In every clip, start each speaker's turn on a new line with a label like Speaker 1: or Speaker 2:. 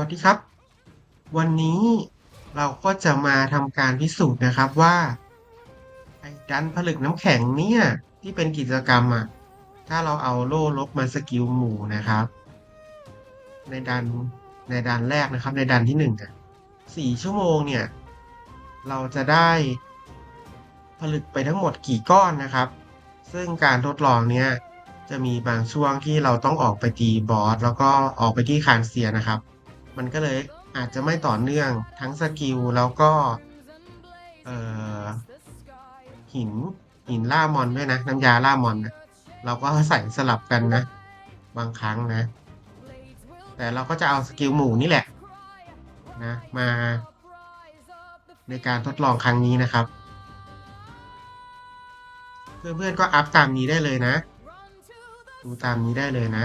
Speaker 1: วัสดีครับ วันนี้เราก็จะมาทำการพิสูจน์นะครับว่าไอ้ดันผลึกน้ำแข็งเนี่ยที่เป็นกิจกรรมอะถ้าเราเอาโล่ลบมาสกิลหมู่นะครับ ในดันในดันแรกนะครับ ในดันที่หนึ่งอะสี่ชั่วโมงเนี่ย เราจะได้ผลึกไปทั้งหมดกี่ก้อนนะครับ ซึ่งการทดลองเนี้ยจะมีบางช่วงที่เราต้องออกไปตีบอสแล้วก็ออกไปที่คานเซียนะครับ มันก็เลยอาจจะไม่ต่อเนื่องทั้งสกิลแล้วก็หินหินล่ามอนด้วยนะ น้ำยาล่ามอนนะเราก็ใส่สลับกันนะ บางครั้งนะ แต่เราก็จะเอาสกิลหมู่นี่แหละนะมาในการทดลองครั้งนี้นะครับ เพื่อนๆก็อัพตามนี้ได้เลยนะ ดูตามนี้ได้เลยนะ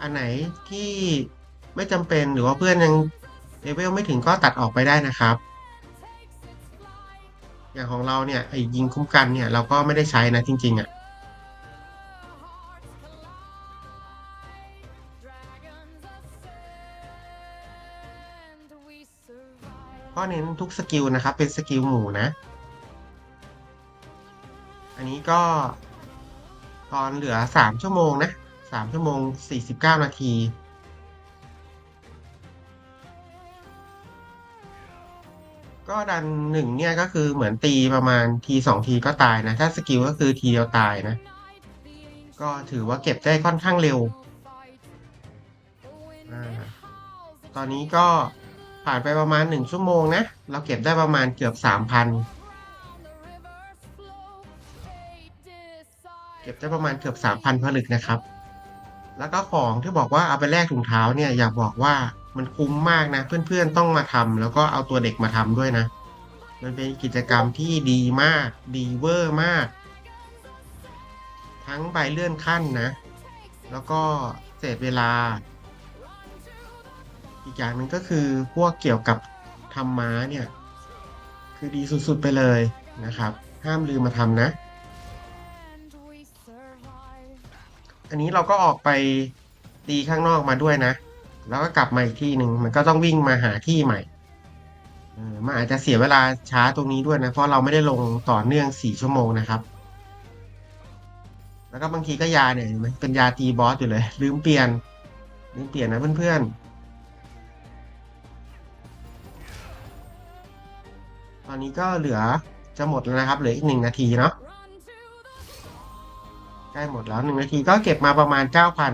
Speaker 1: อันไหนที่ ไม่จำเป็นหรือว่าเพื่อนยังเลเวลไม่ถึงก็ตัดออกไปได้นะครับ อย่างของเราเนี่ยไอ้ยิงคุ้มกันเนี่ยเราก็ไม่ได้ใช้นะจริงๆอะ่ะก็เน้นทุกสกิลนะครับ เป็นสกิลหมู่นะ อันนี้ก็ตอนเหลือสามชั่วโมงนะสามชั่วโมงสี่สิบเก้านาที ก็ดันหนึ่งเนี่ยก็คือเหมือนตีประมาณทีสองทีก็ตายนะ ถ้าสกิลก็คือทีเดียวตายนะ ก็ถือว่าเก็บได้ค่อนข้างเร็วอตอนนี้ก็ผ่านไปประมาณหนึ่งชั่วโมงนะ เราเก็บได้ประมาณเกือบสามพันเก็บได้ประมาณเกือบสามพันผลึกนะครับ แล้วก็ของที่บอกว่าเอาไปแลกถุงเท้าเนี่ยอยากบอกว่า มันคุ้มมากนะ เพื่อนๆต้องมาทำแล้วก็เอาตัวเด็กมาทำด้วยนะ มันเป็นกิจกรรมที่ดีมาก ดีเวอร์มาก ทั้งใบเลื่อนขั้นนะ แล้วก็เศษเวลา อีกอย่างหนึ่งก็คือพวกเกี่ยวกับทำม้าเนี่ย คือดีสุดๆไปเลยนะครับ ห้ามลืมมาทำนะ อันนี้เราก็ออกไปตีข้างนอกมาด้วยนะ แล้วก็กลับมาอีกที่หนึ่งมันก็ต้องวิ่งมาหาที่ใหม่มันอาจจะเสียเวลาช้าตรงนี้ด้วยนะ เพราะเราไม่ได้ลงต่อเนื่องสี่ชั่วโมงนะครับ แล้วก็บางทีก็ยาเนี่ยเห็นเป็นยาตีบอสอยู่เลย ลืมเปลี่ยน ลืมเปลี่ยนนะเพื่อนๆ ตอนนี้ก็เหลือจะหมดแล้วนะครับ เหลืออีกหนึ่งนาทีเนาะ ใกล้หมดแล้วหนึ่งนาทีก็เก็บมาประมาณเก้าพัน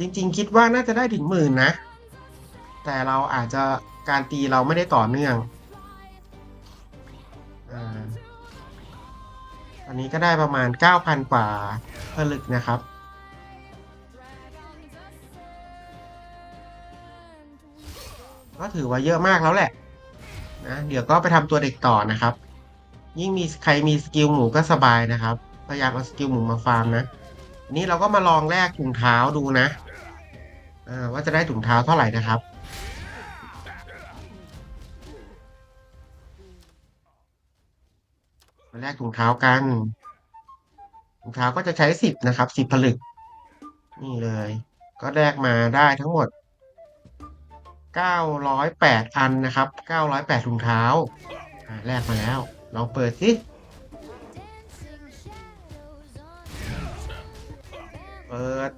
Speaker 1: จริง ๆ คิดว่าน่าจะได้ถึงหมื่นนะ แต่เราอาจจะการตีเราไม่ได้ต่อเนื่องอาตอนนี้ก็ได้ประมาณเก้าพันกว่าผลึกนะครับ ก็ถือว่าเยอะมากแล้วแหละนะเดี๋ยวก็ไปทำตัวเด็กต่อนะครับ ยิ่งมีใครมีสกิลหมูก็สบายนะครับพยายามเอาสกิลหมูมาฟาร์มนะอันนี้เราก็มาลองแลกถุงเท้าดูนะ ว่าจะได้ถุงเท้าเท่าไหร่นะครับ มาแลกถุงเท้ากันถุงเท้าก็จะใช้สิบนะครับสิบผลึก นี่เลย ก็แลกมาได้ทั้งหมดเก้าร้อยแปดอันนะครับเก้าร้อยแปดถุงเท้าแลกมาแล้ว ลองเปิดสิเปิด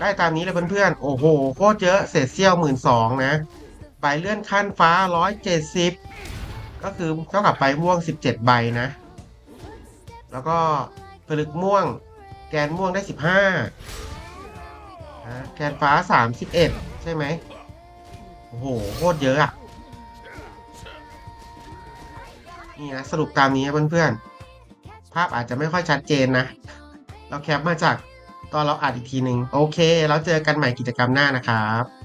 Speaker 1: ได้ตามนี้เลยเพื่อนๆ โอ้โห โคตรเยอะเศษเสี้ยวหมื่นสองนะ ใบเลื่อนขั้นฟ้าร้อยเจ็ดสิบก็คือเท่ากับใบม่วงสิบเจ็ดใบนะ แล้วก็ผลึกม่วง แกนม่วงได้สิบห้าแกนฟ้าสามสิบเอ็ดใช่ไหมโอ้โห โคตรเยอะอะนี่นะ สรุปตามนี้เพื่อนๆ ภาพอาจจะไม่ค่อยชัดเจนนะ เราแคปมาจาก ตอนเราอัดอีกทีหนึ่งโอเค แล้วเจอกันใหม่กิจกรรมหน้านะครับ